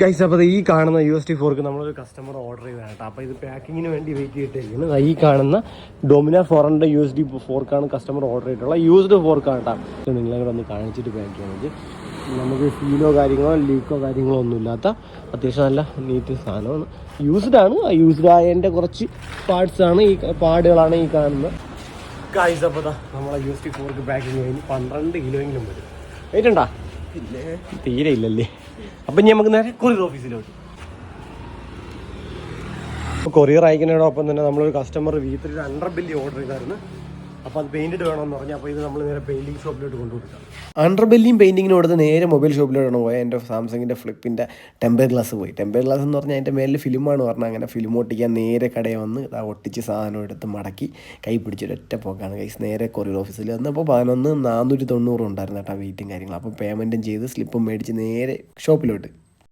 Guys അപ്പോൾ ഈ കാണുന്ന യു എസ് ടി ഫോർക്ക് നമ്മളൊരു കസ്റ്റമർ ഓർഡർ ചെയ്തതാണ് കേട്ടോ അപ്പോൾ ഇത് പാക്കിങ്ങിന് വേണ്ടി വെയിറ്റ് ചെയ്തിട്ടിരിക്കുന്നത് ഈ കാണുന്ന ഡൊമിന ഫോറിന്റെ യു എസ് ഡി ഫോർക്കാണ് കസ്റ്റമർ ഓർഡർ ചെയ്തിട്ടുള്ളത്. യൂസ്ഡ് ഫോർക്കാണ് കേട്ടോ നിങ്ങളെ കൂടെ ഒന്ന് കാണിച്ചിട്ട് പാക്ക് ചെയ്യാൻ നമുക്ക് ഫീലോ കാര്യങ്ങളോ ലീക്കോ കാര്യങ്ങളോ ഒന്നുമില്ലാത്ത അത്യാവശ്യം നല്ല നീറ്റ് സാധനമാണ്. യൂസ്ഡ് ആണ്. യൂസ്ഡ് ആയതിന്റെ കുറച്ച് പാർട്സാണ് ഈ പാടുകളാണ് ഈ കാണുന്നത്. ദാ നമ്മളെ U S T fork packing കഴിഞ്ഞ് പന്ത്രണ്ട് കിലോയെങ്കിലും വരും. വെയിറ്റ് ഉണ്ടാ? തീരെ ഇല്ലല്ലേ അപ്പം ഇനി നമുക്ക് നേരെ കൊറിയർ ഓഫീസിലോട്ട് കൊറിയർ അയക്കുന്നതിനോടൊപ്പം തന്നെ നമ്മളൊരു കസ്റ്റമർ വീട്ടിൽ അണ്ടർ ബില്ലി ഓർഡർ ചെയ്തായിരുന്നു. അപ്പോൾ അത് പെയിന്റഡ് വേണമെന്ന് പറഞ്ഞു അപ്പോൾ ഇത് നമ്മൾ നേരെ പെയിന്റിങ് ഷോപ്പിലോട്ട് കൊണ്ടുകൊടുക്കാം. അണ്ടർ ബെല്ലിയും പെയിന്റിങ്ങിന് കൊടുത്ത് നേരെ മൊബൈൽ ഷോപ്പിലോട്ടാണ് പോയത് എന്റെ സാംസങ്ങിന്റെ ഫ്ലിപ്പിന്റെ ടെമ്പർ ഗ്ലാസ് പോയി. ടെമ്പർ ഗ്ലാസ് എന്ന് പറഞ്ഞാൽ അതിന്റെ മേലിൽ ഫിലിമാണ് പറഞ്ഞാൽ അങ്ങനെ ഫിലിം ഒട്ടിക്കാൻ നേരെ കടയിൽ വന്ന് ആ ഒട്ടിച്ച് സാധനം എടുത്ത് മടക്കി കൈ പിടിച്ചൊരു ഒറ്റ പോക്കാണ്. കൈസ് നേരെ കൊറിയർ ഓഫീസിൽ വന്നപ്പോൾ പതിനൊന്ന് നാനൂറ്റി തൊണ്ണൂറ് ഉണ്ടായിരുന്നു കേട്ടോ വെയിറ്റും കാര്യങ്ങളും. അപ്പോൾ പേയ്മെന്റും ചെയ്ത് സ്ലിപ്പും മേടിച്ച് നേരെ ഷോപ്പിലോട്ട്